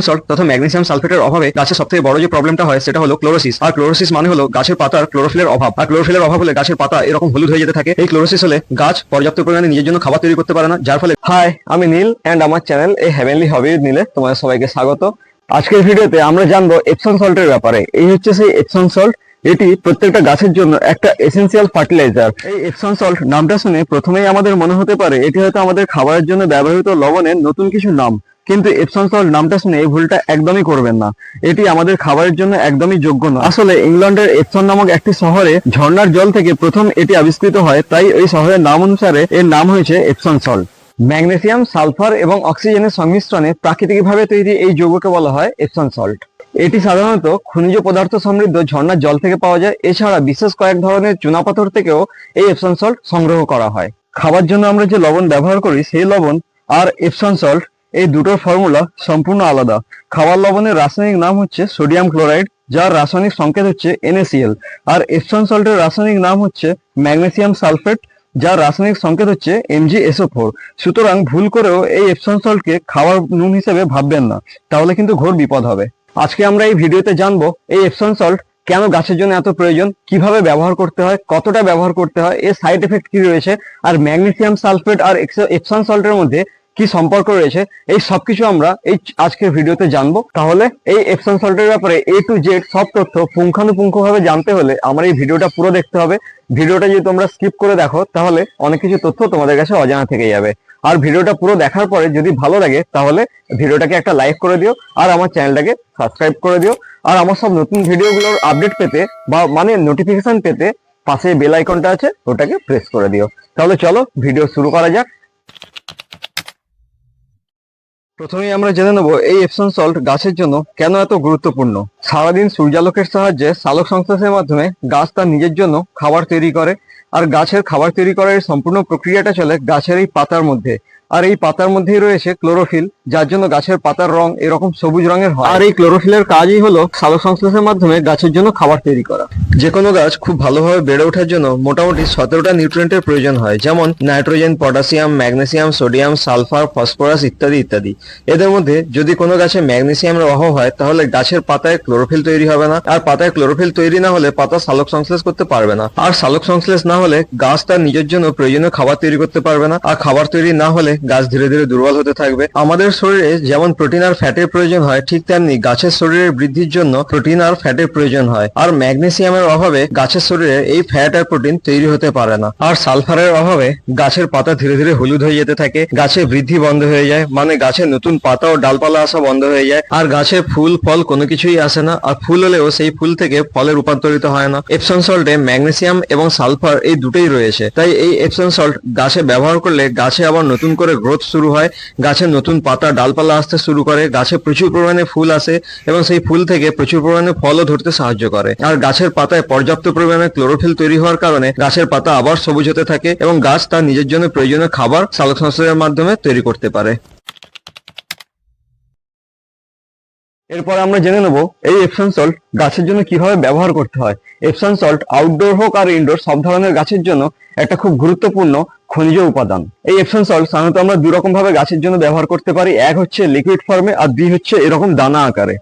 Salt তথা magnesium সালফেটের অভাবে গাছের সব থেকে বড় যে প্রবলেমটা হয় সেটা হলো ক্লোরোসিস আর ক্লোরোসিস মানে হলো গাছের পাতার ক্লোরোফিলের অভাব। আর ক্লোরোফিলের অভাব হলে গাছের পাতা এরকম হলুদ হয়ে যেতে থাকে। এই ক্লোরোসিস হলে গাছ পর্যাপ্ত পরিমাণে নিজের জন্য খাবার তৈরি করতে পারে না। যার ফলে হাই আমি নীল এন্ড আমার চ্যানেল এই হেভেনলি হবি নিলে তোমাদের সবাইকে স্বাগত। আজকের ভিডিওতে আমরা জানব এপসন সল্টের ব্যাপারে। এই হচ্ছে সেই এপসন সল্ট এটি প্রত্যেকটা গাছের জন্য একটা এসেন্সিয়াল ফার্টিলাইজার এই এপসন সল্ট নামটা শুনে প্রথমেই আমাদের মনে হতে পারে এটি হয়তো আমাদের খাবারের জন্য ব্যবহৃত লবণের নতুন কিছু নাম। কিন্তু এপসন সল্ট নামটা শুনে এই ভুলটা একদমই করবেন না। এটি আমাদের খাবারের জন্য একদমই যোগ্য না আসলে ইংল্যান্ডের এপসন নামক একটি শহরে ঝর্ণার জল থেকে প্রথম এটি আবিষ্কৃত হয়, তাই ওই শহরের নাম অনুসারে এর নাম হয়েছে এপসন সল্ট ম্যাগনেসিয়াম, সালফার এবং অক্সিজেনের সংমিশ্রণে প্রাকৃতিকভাবে তৈরি এই যৌগকে বলা হয় এপসন সল্ট এটি সাধারণত খনিজ পদার্থ সমৃদ্ধ ঝর্ণার জল থেকে পাওয়া যায়। এছাড়া বিশেষ কয়েক ধরনের চুনাপাথর থেকেও এই এপসন সল্ট সংগ্রহ করা হয়। খাবার জন্য আমরা যে লবণ ব্যবহার করি, সেই লবণ আর এপসন সল্ট এই দুটোর ফর্মুলা সম্পূর্ণ আলাদা। খাবার লবণের রাসায়নিক নাম হচ্ছে সোডিয়াম ক্লোরাইড যার রাসায়নিক সংকেত হচ্ছে NaCl আর এপসন সল্টের রাসায়নিক নাম হচ্ছে ম্যাগনেসিয়াম সালফেট যার রাসায়নিক সংকেত হচ্ছে এমজি এসও ফোর সুতরাং ভুল করেও এই এপসন সল্টকে খাবার নুন হিসেবে ভাববেন না। তাহলে কিন্তু ঘোর বিপদ হবে। আজকে আমরা এই ভিডিওতে জানব এই এপসন সল্ট কেন গাছের জন্য এত প্রয়োজন, কীভাবে ব্যবহার করতে হয়, কতটা ব্যবহার করতে হয়, এর সাইড এফেক্ট কি রয়েছে, আর ম্যাগনেসিয়াম সালফেট আর এপসন সল্টের মধ্যে কি সম্পর্ক রয়েছে, এই সবকিছু আমরা এই আজকের ভিডিওতে জানব। তাহলে এই এপসন সল্টের ব্যাপারে এ টু জেড সব তথ্য পুঙ্খানুপুঙ্খ ভাবে জানতে হলে আমার এই ভিডিওটা পুরো দেখতে হবে। ভিডিওটা যদি তোমরা স্কিপ করে দেখো, তাহলে অনেক কিছু তথ্য তোমাদের কাছে অজানা থেকে যাবে। আর ভিডিওটা পুরো দেখার পরে যদি ভালো লাগে, তাহলে ভিডিওটাকে একটা লাইক করে দিও, আর আমার চ্যানেলটাকে সাবস্ক্রাইব করে দিও। আর আমার সব নতুন ভিডিওগুলোর আপডেট পেতে বা মানে নোটিফিকেশন পেতে পাশে বেল আইকনটা আছে, ওটাকে প্রেস করে দিও। তাহলে চলো, ভিডিও শুরু করা যাক। প্রথমেই আমরা জেনে নেব এই এপসন সল্ট গাছের জন্য কেন এত গুরুত্বপূর্ণ। সারাদিন সূর্যালোকের সাহায্যে সালোক সংশ্লেষের মাধ্যমে গাছ তার নিজের জন্য খাবার তৈরি করে, আর গাছের খাবার তৈরি করার সম্পূর্ণ প্রক্রিয়াটা চলে গাছের এই পাতার মধ্যে। আর এই পাতার মধ্যেই রয়েছে ক্লোরোফিল যার জন্য গাছের পাতার রং এরকম সবুজ রঙের হয়। আর এই ক্লোরোফিলের কাজই হলো সালোক সংশ্লেষের মাধ্যমে গাছের জন্য খাবার তৈরি করা। যে কোনো গাছ খুব ভালোভাবে বেড়ে ওঠার জন্য মোটামুটি সতেরোটা নিউট্রিয়েন্টের প্রয়োজন হয় যেমন nitrogen potassium magnesium sodium sulphur phosphorus ইত্যাদি ইত্যাদি। এদের মধ্যে যদি কোনো গাছে ম্যাগনেসিয়ামের অভাব হয় তাহলে গাছের পাতায় ক্লোরোফিল তৈরি হবে না। আর পাতায় ক্লোরোফিল তৈরি না হলে পাতা সালোক সংশ্লেষ করতে পারবে না। আর সালোক সংশ্লেষ না হলে গাছ তার নিজের জন্য প্রয়োজনীয় খাবার তৈরি করতে পারবে না। আর খাবার তৈরি না হলে গাছ ধীরে ধীরে দুর্বল হতে থাকবে। আমাদের শরীরে যেমন প্রোটিন আর ফ্যাটের প্রয়োজন হয়, ঠিক তেমনি গাছের শরীরের বৃদ্ধির জন্য প্রোটিন আর ফ্যাটের প্রয়োজন হয়। আর ম্যাগনেসিয়ামের অভাবে গাছের শরীরে এই ফ্যাট আর প্রোটিন তৈরি হতে পারে না। আর সালফারের অভাবে গাছের পাতা ধীরে ধীরে হলুদ হয়ে যেতে থাকে গাছের বৃদ্ধি বন্ধ হয়ে যায় মানে গাছের নতুন পাতা ও ডালপালা আসা বন্ধ হয়ে যায়। আর গাছে ফুল, ফল কোনো কিছুই আসে না, আর ফুল হলেও সেই ফুল থেকে ফলে রূপান্তরিত হয় না। এপসন সল্টে ম্যাগনেসিয়াম এবং সালফার এই দুটোই রয়েছে। তাই এই এপসন সল্ট গাছে ব্যবহার করলে গাছে আবার নতুন করে গ্রোথ শুরু হয়। গাছের নতুন পাতা, ডালপালা আসতে শুরু করে। গাছে প্রচুর পরিমাণে ফুল আসে এবং সেই ফুল থেকে প্রচুর পরিমাণে ফলও ধরতে সাহায্য করে। আর গাছের পাতায় পর্যাপ্ত পরিমাণে ক্লোরোফিল তৈরি হওয়ার কারণে গাছের পাতা আবার সবুজ হতে থাকে এবং গাছ তার নিজের জন্য প্রয়োজনীয় খাবার সালোক সংশ্লেষের মাধ্যমে তৈরি করতে পারে। এরপর আমরা জেনে নেব এই এপসন সল্ট গাছের জন্য কীভাবে ব্যবহার করতে হয়। এপসন সল্ট আউটডোর হোক আর ইনডোর সব ধরনের গাছের জন্য একটা খুব গুরুত্বপূর্ণ খনিজ উপাদান। এই এপসন সল্ট সাধারণত আমরা দুরকম ভাবে গাছের জন্য ব্যবহার করতে পারি। এক হচ্ছে লিকুইড ফর্মে আর দুই হচ্ছে এরকম দানা আকারে।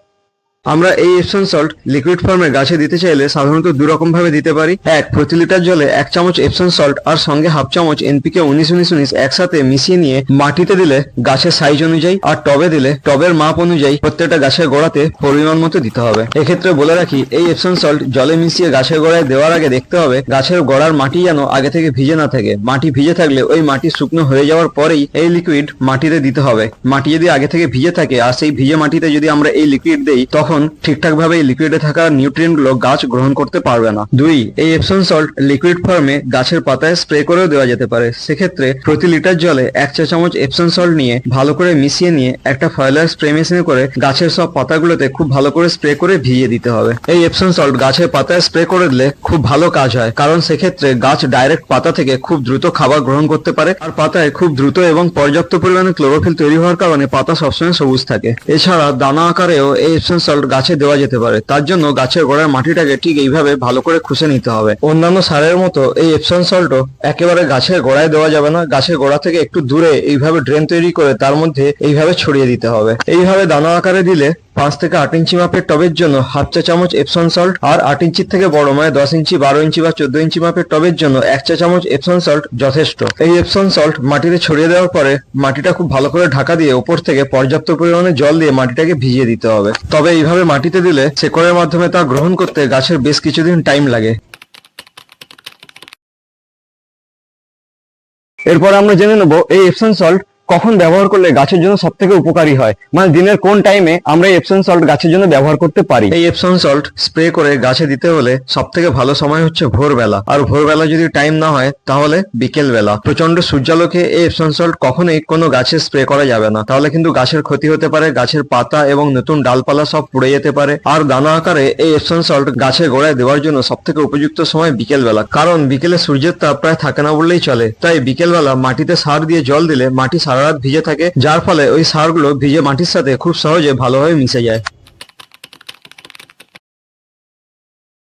আমরা এই এপসন সল্ট লিকুইড ফর্মে গাছে দিতে চাইলে সাধারণত দু রকম ভাবে দিতে পারি। এক, প্রতি লিটার জলে এক চামচ এপসন সল্ট আর সঙ্গে হাফ চামচ এনপিকে উনিশ উনিশ উনিশ একসাথে মিশিয়ে নিয়ে মাটিতে দিলে গাছের সাইজ অনুযায়ী আর টবে দিলে টবের মাপ অনুযায়ী প্রত্যেকটা গাছের গোড়াতে পরিমাণ মতো দিতে হবে। এক্ষেত্রে বলে রাখি, এই এপসন সল্ট জলে মিশিয়ে গাছের গোড়ায় দেওয়ার আগে দেখতে হবে গাছের গোড়ার মাটি যেন আগে থেকে ভিজে না থাকে। মাটি ভিজে থাকলে ওই মাটি শুকনো হয়ে যাওয়ার পরেই এই লিকুইড মাটিতে দিতে হবে। মাটি যদি আগে থেকে ভিজে থাকে আর সেই ভিজে মাটিতে যদি আমরা এই লিকুইড দেই, তখন ঠিকঠাক ভাবে লিকুইডে থাকা নিউট্রিয়েন্টগুলো গাছ গ্রহণ করতে পারবে না। দুই, এই এপসন সল্ট লিকুইড ফর্মে গাছের পাতায় স্প্রে করেও দেওয়া যেতে পারে। সেক্ষেত্রে প্রতি লিটার জলে এক চা চামচ এপসন সল্ট নিয়ে ভালো করে মিশিয়ে নিয়ে একটা ফয়েলার স্প্রে মেশিনে করে গাছের সব পাতাগুলোতে খুব ভালো করে স্প্রে করে ভিজিয়ে দিতে হবে। এই এপসন সল্ট গাছের পাতায় স্প্রে করে দিলে খুব ভালো কাজ হয়। কারণ সেক্ষেত্রে গাছ ডাইরেক্ট পাতা থেকে খুব দ্রুত খাবার গ্রহণ করতে পারে আর পাতায় খুব দ্রুত এবং পর্যাপ্ত পরিমাণে ক্লোরোফিল তৈরি হওয়ার কারণে পাতা সবসময় সবুজ থাকে। এছাড়া দানা আকারেও এই এপসন সল্ট গাছে দেওয়া যেতে পারে। তার জন্য গাছের গোড়ার মাটিটাকে ঠিক এইভাবে ভালো করে খুশে নিতে হবে। অন্যান্য সারের মতো এই এপসন সল্টও একেবারে গাছের গোড়ায় দেওয়া যাবে না। গাছের গোড়া থেকে একটু দূরে এইভাবে ড্রেন তৈরি করে তার মধ্যে এইভাবে ছড়িয়ে দিতে হবে। এইভাবে দানা আকারে দিলে পাঁচ থেকে আট ইঞ্চি মাপের টবের জন্য হাফ চা চামচ এপসন সল্ট আর আট ইঞ্চির থেকে বড় মানে দশ ইঞ্চি, বারো ইঞ্চি বা চোদ্দ ইঞ্চি মাপের টবের জন্য এক চা চামচ এপসন সল্ট যথেষ্ট। এই এপসন সল্ট মাটিতে ছড়িয়ে দেওয়ার পরে মাটিটা খুব ভালো করে ঢাকা দিয়ে উপর থেকে পর্যাপ্ত পরিমাণে জল দিয়ে মাটিটাকে ভিজিয়ে দিতে হবে। তবে এইভাবে মাটিতে দিলে শেকড়ের মাধ্যমে তা গ্রহণ করতে গাছের বেশ কিছুদিন টাইম লাগে। এরপর আমরা জেনে নেব এই এপসন সল্ট কখন ব্যবহার করলে গাছের জন্য সব থেকে উপকারী হয়? মানে দিনের কোন টাইমে আমরা এপসন সল্ট গাছের জন্য ব্যবহার করতে পারি? এই এপসন সল্ট স্প্রে করে গাছে দিতে হলে সব থেকে ভালো সময় হচ্ছে ভোরবেলা। আর ভোরবেলা যদি টাইম না হয়, তাহলে বিকেল বেলা প্রচণ্ড সূর্যালোকে এই এপসন সল্ট কখনোই কোনো গাছে স্প্রে করা যাবে না। তাহলে কিন্তু গাছের ক্ষতি হতে পারে, গাছের পাতা এবং নতুন ডালপালা সব পুড়ে যেতে পারে। আর দানা আকারে এই এপসন সল্ট গাছের গোড়ায় দেওয়ার জন্য সব থেকে উপযুক্ত সময় বিকেল বেলা কারণ বিকেলে সূর্যের তাপ প্রায় থাকে না বললেই চলে। তাই বিকেলবেলা মাটিতে সার দিয়ে জল দিলে মাটি সারা রাত ভিজে থাকে, যার ফলে ওই সারগুলো ভিজে মাটির সাথে খুব সহজে ভালোভাবে মিশে যায়।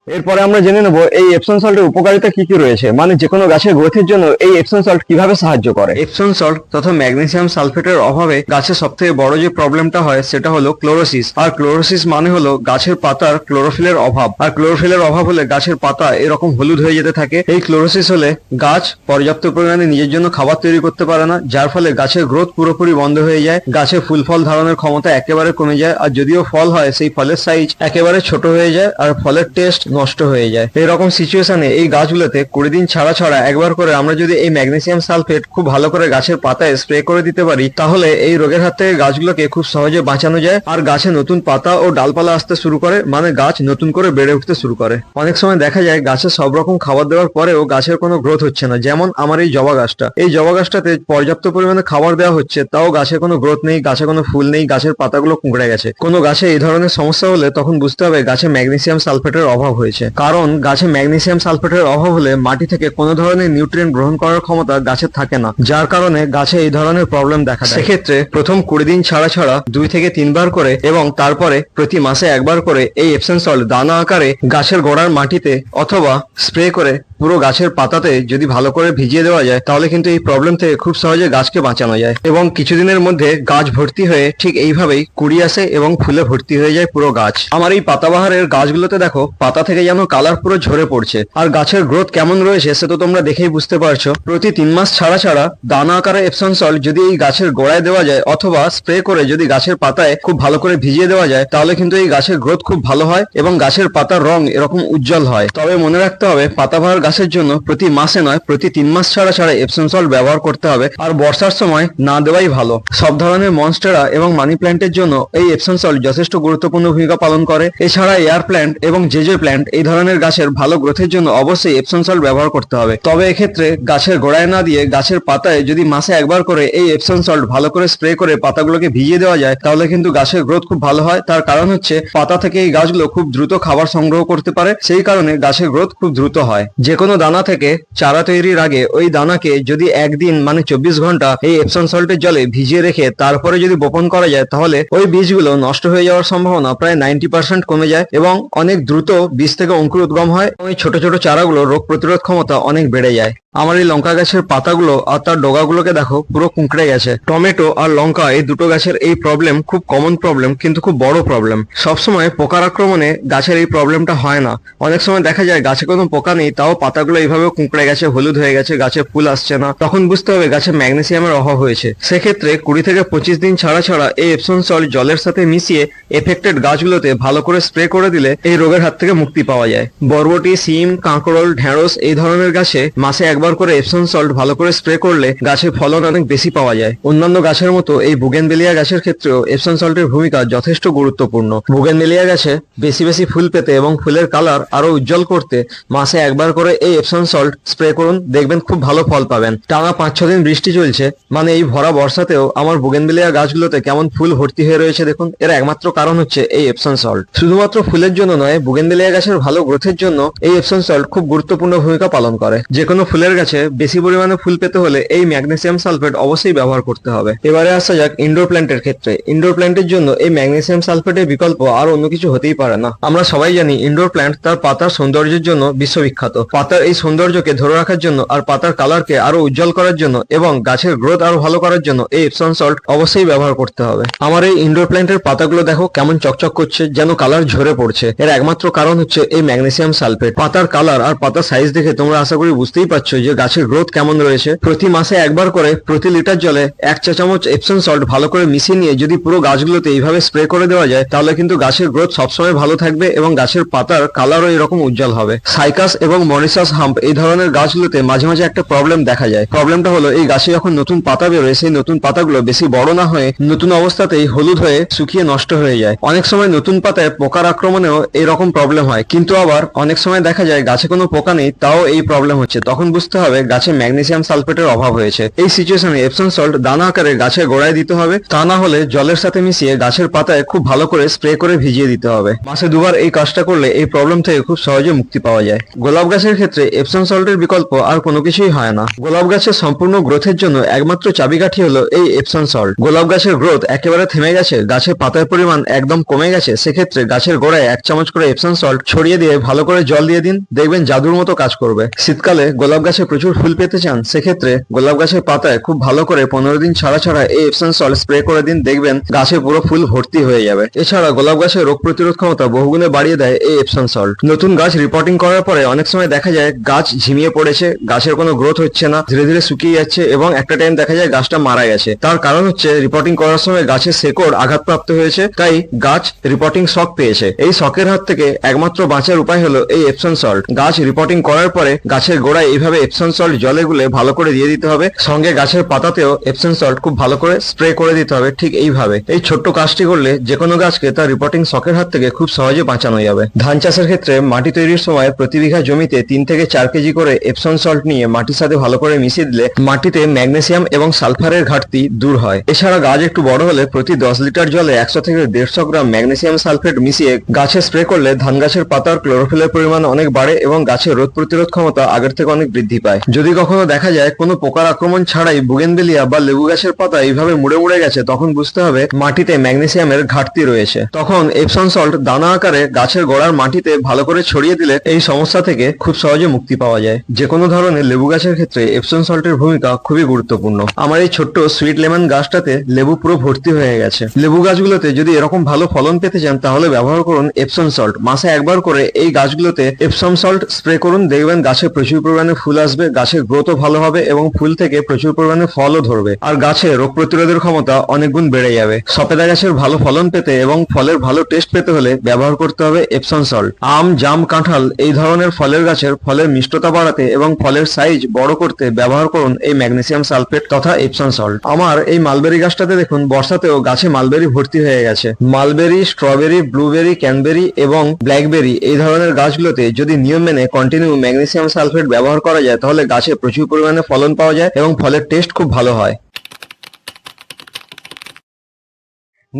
এরপরে আমরা জেনে নেব এই এপসন সল্টের উপকারিতা কি কি রয়েছে? মানে যে কোনো গাছের গ্রোথের জন্য এই এপসন সল্ট কীভাবে সাহায্য করে? এপসন সল্ট তথা ম্যাগনেসিয়াম সালফেটের অভাবে গাছের সব থেকে বড় যে প্রবলেমটা হয় সেটা হলো ক্লোরোসিস। আর ক্লোরোসিস মানে হলো গাছের পাতার ক্লোরোফিলের অভাব। আর ক্লোরোফিলের অভাব হলে গাছের পাতা এরকম হলুদ হয়ে যেতে থাকে। এই ক্লোরোসিস হলে গাছ পর্যাপ্ত পরিমাণে নিজের জন্য খাবার তৈরি করতে পারে না, যার ফলে গাছের গ্রোথ পুরোপুরি বন্ধ হয়ে যায়, গাছে ফুল ফল ধারণের ক্ষমতা একেবারে কমে যায়, আর যদিও ফল হয় সেই ফলের সাইজ একেবারে ছোট হয়ে যায়, আর ফলের টেস্ট নষ্ট হয়ে যায়। এরকম সিচুয়েশনে এই গাছগুলোতে কুড়ি দিন ছাড়া ছাড়া একবার করে আমরা যদি এই ম্যাগনেসিয়াম সালফেট খুব ভালো করে গাছের পাতায় স্প্রে করে দিতে পারি, তাহলে এই রোগের হাত থেকে গাছগুলোকে খুব সহজে বাঁচানো যায় আর গাছে নতুন পাতা ও ডালপালা আসতে শুরু করে মানে গাছ নতুন করে বেড়ে উঠতে শুরু করে। অনেক সময় দেখা যায় গাছে সব রকম খাবার দেওয়ার পরেও গাছের কোনো গ্রোথ হচ্ছে না, যেমন আমার এই জবা গাছটা। এই জবা গাছটাতে পর্যাপ্ত পরিমাণে খাবার দেওয়া হচ্ছে, তাও গাছে কোনো গ্রোথ নেই, গাছে কোনো ফুল নেই, গাছের পাতাগুলো কুঁকড়ে গেছে। কোনো গাছে এই ধরনের সমস্যা হলে তখন বুঝতে হবে গাছে ম্যাগনেসিয়াম সালফেটের অভাব হয়েছে। কারণ গাছে ম্যাগনেসিয়াম সালফেটের অভাব হলে মাটি থেকে কোনো ধরনের নিউট্রিয়েন্ট গ্রহণ করার ক্ষমতা গাছের থাকে না, যার কারণে গাছে এই ধরনের প্রবলেম দেখা দেয়। সেক্ষেত্রে প্রথম কুড়ি দিন ছাড়া ছাড়া দুই থেকে তিনবার করে এবং তারপরে প্রতি মাসে একবার করে এই এপসেন দানা আকারে গাছের গোড়ার মাটিতে অথবা স্প্রে করে পুরো গাছের পাতাতে যদি ভালো করে ভিজিয়ে দেওয়া যায়, তাহলে কিন্তু এই প্রবলেম থেকে খুব সহজে গাছকে বাঁচানো যায়। এবং কিছুদিনের মধ্যে গাছ ভর্তি হয়ে ঠিক এইভাবেই কুড়ি আসে এবং ফুলে ভর্তি হয়ে যায় পুরো গাছ। আমার এই পাতাবাহারের গাছগুলোতে দেখো, পাতা থেকে যেন কালার পুরো ঝরে পড়ছে। আর গাছের গ্রোথ কেমন রয়েছে সে তো তোমরা দেখেই বুঝতে পারছ। প্রতি তিন মাস ছাড়া ছাড়া দানা আকারে এপসন সল্ট যদি এই গাছের গোড়ায় দেওয়া যায়, অথবা স্প্রে করে যদি গাছের পাতায় খুব ভালো করে ভিজিয়ে দেওয়া যায়, তাহলে কিন্তু এই গাছের গ্রোথ খুব ভালো হয় এবং গাছের পাতার রং এরকম উজ্জ্বল হয়। তবে মনে রাখতে হবে, পাতাবাহার গাছের জন্য প্রতি মাসে নয়, প্রতি তিন মাস ছাড়া ছাড়া এপসন সল্ট ব্যবহার করতে হবে। আর বর্ষার সময় না দেওয়াই ভালো। সব ধরনের মনস্টেরা এবং মানি প্ল্যান্টের জন্য এই এপসন সল্ট যথেষ্ট গুরুত্বপূর্ণ ভূমিকা পালন করে। এছাড়া এয়ার প্ল্যান্ট এবং জেজে প্ল্যান্ট এই ধরনের গাছের ভালো গ্রোথের জন্য অবশ্যই এপসন সল্ট ব্যবহার করতে হবে। তবে এক্ষেত্রে গাছের গোড়ায় না দিয়ে গাছের পাতায় যদি মাসে একবার করে এই এপসন সল্ট ভালো করে স্প্রে করে পাতাগুলোকে ভিজিয়ে দেওয়া যায়, তাহলে কিন্তু গাছের গ্রোথ খুব ভালো হয়। তার কারণ হচ্ছে পাতা থেকে এই গাছগুলো খুব দ্রুত খাবার সংগ্রহ করতে পারে। সেই কারণে গাছের গ্রোথ খুব দ্রুত হয়। যে কোনো দানা থেকে চারা তৈরির আগে ওই দানাকে যদি একদিন মানে চব্বিশ ঘণ্টা এই এপসন সল্টের জলে ভিজিয়ে রেখে তারপরে যদি বপন করা যায়, তাহলে ওই বীজগুলো নষ্ট হয়ে যাওয়ার সম্ভাবনা প্রায় নাইনটি পার্সেন্ট কমে যায় এবং অনেক দ্রুত বীজ থেকে অঙ্কুর উদ্গম হয়। ওই ছোট ছোট চারাগুলো রোগ প্রতিরোধ ক্ষমতা অনেক বেড়ে যায়। আমার এই লঙ্কা গাছের পাতাগুলো আর তার ডগাগুলোকে দেখো, পুরো কুঁকড়ে গেছে। টমেটো আর লঙ্কা, এই দুটো গাছের এই প্রবলেম খুব কমন প্রবলেম কিন্তু খুব বড় প্রবলেম সবসময় পোকার আক্রমণে গাছের এই প্রবলেমটা হয় না। অনেক সময় দেখা যায় গাছে কোনো পোকা নেই, তাও পাতাগুলো এইভাবে কুঁকড়ে গেছে, হলুদ হয়ে গেছে, গাছে ফুল আসছে না। তখন বুঝতে হবে গাছে ম্যাগনেসিয়ামের অভাব হয়েছে। সেক্ষেত্রে কুড়ি থেকে পঁচিশ দিন ছাড়া ছাড়া এই এপসন সল্ট জলের সাথে মিশিয়ে এফেক্টেড গাছগুলোতে ভালো করে স্প্রে করে দিলে এই রোগের হাত থেকে মুক্তি পাওয়া যায়। বরবটি, সিম, কাঁকরোল, ঢেঁড়স এই ধরনের গাছে মাসে একবার করে এপসন সল্ট ভালো করে স্প্রে করলে গাছের ফলন অনেক বেশি পাওয়া যায়। অন্যান্য গাছের মতো এই বুগেনবেলিয়া গাছের ক্ষেত্রেও এপসন সল্টের ভূমিকা যথেষ্ট গুরুত্বপূর্ণ। বুগেনবেলিয়া গাছে বেশি বেশি ফুল পেতে এবং ফুলের কালার আরও উজ্জ্বল করতে মাসে একবার করে এই এপসন সল্ট স্প্রে করুন, দেখবেন খুব ভালো ফল পাবেন। টানা পাঁচ ছ দিন বৃষ্টি চলছে মানে এই ভরা বর্ষাতেও আমার বুগেনবেলিয়া গাছগুলোতে কেমন ফুল ভর্তি হয়ে রয়েছে দেখুন, এর একমাত্র কারণ হচ্ছে এই এপসন সল্ট। শুধুমাত্র ফুলের জন্য নয় বুগেনবেলিয়া গাছের ভালো গ্রোথের জন্য এই এপসন সল্ট খুব গুরুত্বপূর্ণ ভূমিকা পালন করে। যে কোনো ফুলের গাছে বেশি পরিমাণে ফুল পেতে হলে এই ম্যাগনেসিয়াম সালফেট অবশ্যই ব্যবহার করতে হবে। এবারে আসা যাক ইনডোর প্ল্যান্টের ক্ষেত্রে। ইনডোর প্ল্যান্টের জন্য এই ম্যাগনেসিয়াম সালফেটের বিকল্প আর অন্য কিছু হতেই পারে না। আমরা সবাই জানি ইনডোর প্ল্যান্ট তার পাতার সৌন্দর্যের জন্য বিশ্ববিখ্যাত। পাতার এই সৌন্দর্যকে ধরে রাখার জন্য আর পাতার কালারকে আরও উজ্জ্বল করার জন্য এবং গাছের গ্রোথ আরও ভালো করার জন্য এই এপসন সল্ট অবশ্যই ব্যবহার করতে হবে। আমার এই ইনডোর প্ল্যান্টের পাতাগুলো দেখো কেমন চকচক করছে, যেন কালার ঝরে পড়ছে। এর একমাত্র কারণ হচ্ছে এই ম্যাগনেসিয়াম সালফেট। পাতার কালার আর পাতার সাইজ দেখে তোমরা আশা করি বুঝতেই পারছ যে গাছের গ্রোথ কেমন রয়েছে, প্রতি মাসে একবার করে প্রতি লিটার জলে এক চা চামচ এপসন সল্ট ভালো করে মিশিয়ে নিয়ে যদি পুরো গাছগুলোতে এইভাবে স্প্রে করে দেওয়া যায়, তাহলে কিন্তু গাছের গ্রোথ সবসময় ভালো থাকবে এবং গাছের পাতার কালারও এরকম উজ্জ্বল হবে। সাইকাস এবং মরিসাস হাম্প এই ধরনের গাছগুলোতে মাঝে মাঝে একটা প্রবলেম দেখা যায়। প্রবলেমটা হলো এই গাছে যখন নতুন পাতা বেরোয়, সেই নতুন পাতাগুলো বেশি বড় না হয়ে নতুন অবস্থাতেই হলুদ হয়ে শুকিয়ে নষ্ট হয়ে যায়। অনেক সময় নতুন পাতায় পোকার আক্রমণেও এরকম প্রবলেম হয়। কিন্তু আবার অনেক সময় দেখা যায় গাছে কোনো পোকা নেই, তাও এই প্রবলেম হচ্ছে। তখন বুঝতে হবে, গাছে ম্যাগনেসিয়াম সালফেটের অভাব হয়েছে। এই সিচুয়েশনে এপসন সল্ট দানা আকারে গাছের গোড়ায় দিতে হবে, তা না হলে জলের সাথে মিশিয়ে গাছের পাতায় খুব ভালো করে স্প্রে করে ভিজিয়ে দিতে হবে। মাসে দুবার এই কাজটা করলে এই প্রবলেম থেকে খুব সহজে মুক্তি পাওয়া যায়। গোলাপ গাছের ক্ষেত্রে এপসন সল্টের বিকল্প আর কোনো কিছুই হয় না। গোলাপ গাছের সম্পূর্ণ গ্রোথের জন্য একমাত্র চাবিকাঠি হলো এই এপসন সল্ট গোলাপ গাছের গ্রোথ একেবারে থেমে গেছে গাছের পাতার পরিমাণ একদম কমে গেছে, সেক্ষেত্রে গাছের গোড়ায় এক চামচ করে এপসন সল্ট ছড়িয়ে দিয়ে ভালো করে জল দিয়ে দিন, দেখবেন জাদুর মতো কাজ করবে। শীতকালে গোলাপ গাছে প্রচুর ফুল পেতে চান, সেক্ষেত্রে গোলাপ গাছের পাতায় খুব ভালো করে পনেরো দিন ছাড়া ছাড়া এই এপসন সল্ট স্প্রে করে দিন, দেখবেন গাছে পুরো ফুল ভর্তি হয়ে যাবে। এছাড়া গোলাপ গাছের রোগ প্রতিরোধ ক্ষমতা বহুগুণে বাড়িয়ে দেয় এই এপসন সল্ট নতুন গাছ রিপোর্টিং করার পরে অনেক সময় দেখা যায় গাছ ঝিমিয়ে পড়েছে, গাছের কোনো গ্রোথ হচ্ছে না, ধীরে ধীরে শুকিয়ে যাচ্ছে এবং একটা টাইম দেখা যায় গাছটা মারা গেছে। তার কারণ হচ্ছে রিপোর্টিং করার সময় গাছের শেকড় আঘাতপ্রাপ্ত হয়েছে, তাই গাছ রিপোর্টিং শক পেয়েছে। এই শকের হাত থেকে একমাত্র বাঁচার উপায় হলো এই এপসন সল্ট গাছ রিপোর্টিং করার পরে গাছের গোড়ায় এইভাবে এপসন সল্ট জলে গুলে ভালো করে দিয়ে দিতে হবে। সঙ্গে গাছের পাতাতেও এপসন সল্ট খুব ভালো করে স্প্রে করে দিতে হবে ঠিক এইভাবে। এই ছোট্ট কাজটি করলে যে কোনো গাছকে তার রিপোর্টিং শকের হাত থেকে খুব সহজে বাঁচানো যাবে। ধান চাষের ক্ষেত্রে মাটি তৈরির সময় প্রতি বিঘা জমিতে তিন থেকে চার কেজি করে এপসন সল্ট নিয়ে মাটির সাথে ভালো করে মিশিয়ে দিলে মাটিতে ম্যাগনেসিয়াম এবং সালফারের ঘাটতি দূর হয়। এছাড়া গাছ একটু বড় হলে প্রতি দশ লিটার জলে একশো থেকে দেড়শো গ্রাম ম্যাগনেসিয়াম সালফেট মিশিয়ে গাছে স্প্রে করলে ধান গাছের পাতার ক্লোরোফিলের পরিমাণ অনেক বাড়ে এবং গাছের রোগ প্রতিরোধ ক্ষমতা আগের থেকে অনেক বৃদ্ধি পায়। যদি কখনো দেখা যায় কোনো পোকার আক্রমণ ছাড়াই বুগেনবেলিয়া বা লেবু গাছের পাতা এইভাবে মুড়ে মুড়ে গেছে, তখন বুঝতে হবে মাটিতে ম্যাগনেসিয়ামের ঘাটতি রয়েছে। তখন এপসন সল্ট দানা আকারে গাছের গোড়ার মাটিতে ভালো করে ছড়িয়ে দিলে এই সমস্যা থেকে খুব সহজে মুক্তি পাওয়া যায়। যে কোনো ধরনের লেবু গাছের ক্ষেত্রে এপসন সল্টের ভূমিকা খুবই গুরুত্বপূর্ণ। আমার এই ছোট্ট সুইট লেমন গাছটাতে লেবু পুরো ভর্তি হয়ে গেছে। লেবু গাছগুলোতে যদি এরকম ভালো ফলন পেতে চান, তাহলে ব্যবহার করুন এপসন সল্ট মাসে একবার করে এই গাছগুলোতে এপসম সল্ট স্প্রে করুন। দেখবেন গাছে প্রচুর পরিমাণে ফুল আসবে, গাছের গ্রোথও ভালো হবে এবং ফুল থেকে প্রচুর পরিমাণে ফলও ধরবে। আর গাছে রোগ প্রতিরোধের ক্ষমতা অনেক গুণ বেড়ে যাবে। সপেদা গাছের ভালো ফলন পেতে এবং ফলের ভালো টেস্ট পেতে হলে ব্যবহার করতে হবে এপসন সল্ট আম, জাম, কাঁঠাল এই ধরনের ফলের গাছের ফলের মিষ্টতা বাড়াতে এবং ফলের সাইজ বড় করতে ব্যবহার করুন এই ম্যাগনেসিয়াম সালফেট তথা এপসন সল্ট আমার এই মালবেরি গাছটাতে দেখুন, বর্ষাতেও গাছে মালবেরি ভর্তি হয়ে গেছে। মালবেরি স্ট্রবেরি ব্লুবেরি ক্যানবেরি এবং ব্ল্যাকবেরি এই ধরনের গাছগুলোতে যদি নিয়ম মেনে কন্টিনিউ ম্যাগনেসিয়াম সালফেট ব্যবহার করা যায় তাহলে গাছে প্রচুর পরিমাণে ফলন পাওয়া যায় এবং ফলের টেস্ট খুব ভালো হয়।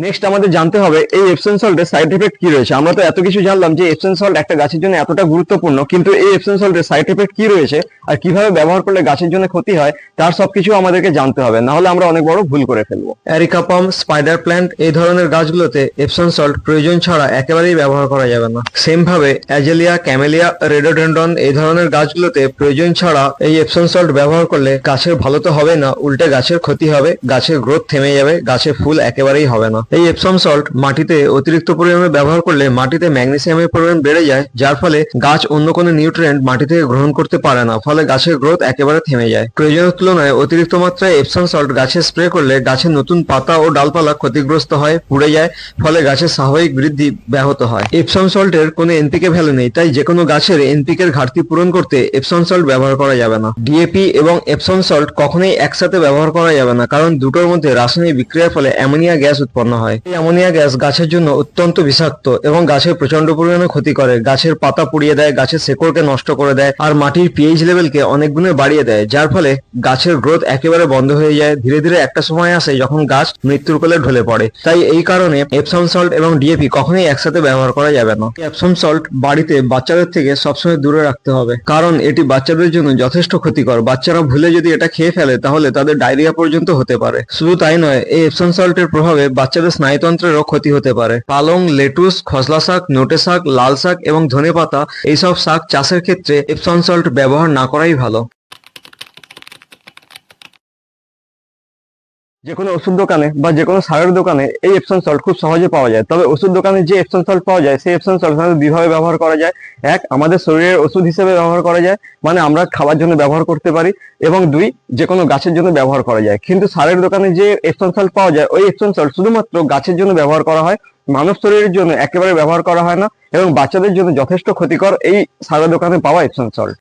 নেক্সট আমাদের জানতে হবে, এই এপসন সল্টের সাইড এফেক্ট কি রয়েছে? আমরা তো এত কিছু জানলাম যে এপসন সল্ট একটা গাছের জন্য এতটা গুরুত্বপূর্ণ, কিন্তু এই এপসন সল্টের সাইড এফেক্ট কি রয়েছে আর কীভাবে ব্যবহার করলে গাছের জন্য ক্ষতি হয়, তার সবকিছু আমাদেরকে জানতে হবে। না হলে আমরা অনেক বড় ভুল করে ফেলব। অ্যারিকাপাম স্পাইডার প্ল্যান্ট এই ধরনের গাছগুলোতে এপসন সল্ট প্রয়োজন ছাড়া একেবারেই ব্যবহার করা যাবে না। সেম ভাবে অ্যাজেলিয়া ক্যামেলিয়া রেডোডেন্ডন এই ধরনের গাছগুলোতে প্রয়োজন ছাড়া এই এপসন সল্ট ব্যবহার করলে গাছের ভালো তো হবে না, উল্টে গাছের ক্ষতি হবে, গাছের গ্রোথ থেমে যাবে, গাছে ফুল একেবারেই হবে না। এই এপসম সল্ট মাটিতে অতিরিক্ত পরিমাণে ব্যবহার করলে মাটিতে ম্যাগনেসিয়ামের পরিমাণ বেড়ে যায়, যার ফলে গাছ অন্য কোনো নিউট্রিয়েন্ট মাটি থেকে গ্রহণ করতে পারে না, ফলে গাছের গ্রোথ একেবারে থেমে যায়। প্রয়োজনের তুলনায় অতিরিক্ত মাত্রায় এপসম সল্ট গাছে স্প্রে করলে গাছের নতুন পাতা ও ডালপালা ক্ষতিগ্রস্ত হয়, পুড়ে যায়, ফলে গাছের স্বাভাবিক বৃদ্ধি ব্যাহত হয়। এপসম সল্টের কোনো এনপিকে ভ্যালু নেই, তাই যে কোনো গাছের এনপিকে এর ঘাটতি পূরণ করতে এপসম সল্ট ব্যবহার করা যাবে না। ডিএপি এবং এপসম সল্ট কখনোই একসাথে ব্যবহার করা যাবে না, কারণ দুটোর মধ্যে রাসায়নিক বিক্রিয়ার ফলে অ্যামোনিয়া গ্যাস উৎপন্ন উৎপন্ন হয়। এই অ্যামোনিয়া গ্যাস গাছের জন্য অত্যন্ত বিষাক্ত এবং গাছের প্রচণ্ড পরিমাণে ক্ষতি করে। গাছের পাতা পুড়িয়ে দেয়, গাছের শেকড়কে নষ্ট করে দেয় আর মাটির পিএইচ লেভেলকে অনেক গুণে বাড়িয়ে দেয়, যার ফলে গাছের গ্রোথ একেবারে বন্ধ হয়ে যায়। ধীরে ধীরে একটা সময় আসে যখন গাছ মৃত্যুর কোলে ঢলে পড়ে। তাই এই কারণে এপসম সল্ট এবং ডিএপি কখনোই একসাথে ব্যবহার করা যাবে না। এপসম সল্ট বাড়িতে বাচ্চাদের থেকে সবসময় দূরে রাখতে হবে। কারণ এটি বাচ্চাদের জন্য যথেষ্ট ক্ষতিকর। বাচ্চারা ভুলে যদি এটা খেয়ে ফেলে, তাহলে তাদের ডায়রিয়া পর্যন্ত হতে পারে। শুধু তাই নয়, এই এপসম সল্টের প্রভাবে বাচ্চাদের স্নায়ুতন্ত্রেরও ক্ষতি হতে পারে। পালং, লেটুস, খসলা শাক, নোটে শাক, লাল শাক এবং ধনে পাতা এইসব শাক চাষের ক্ষেত্রে এপসন সল্ট ব্যবহার না করাই ভালো। যে কোনো ওষুধ দোকানে বা যে কোনো সারের দোকানে এই এপসন সল্ট খুব সহজে পাওয়া যায়। তবে ওষুধ দোকানে যে এপসন সল্ট পাওয়া যায়, সেই এপসন সল্ট সাধারণত দুইভাবে ব্যবহার করা যায়। এক, আমাদের শরীরের ওষুধ হিসেবে ব্যবহার করা যায় মানে আমরা খাবার জন্য ব্যবহার করতে পারি। এবং দুই যে কোনো গাছের জন্য ব্যবহার করা যায়। কিন্তু সারের দোকানে যে এপসন সল্ট পাওয়া যায়, ওই এপসন সল্ট শুধুমাত্র গাছের জন্য ব্যবহার করা হয়, মানব শরীরের জন্য একেবারে ব্যবহার করা হয় না। এবং বাচ্চাদের জন্য যথেষ্ট ক্ষতিকর এই সারের দোকানে পাওয়া এপসন সল্ট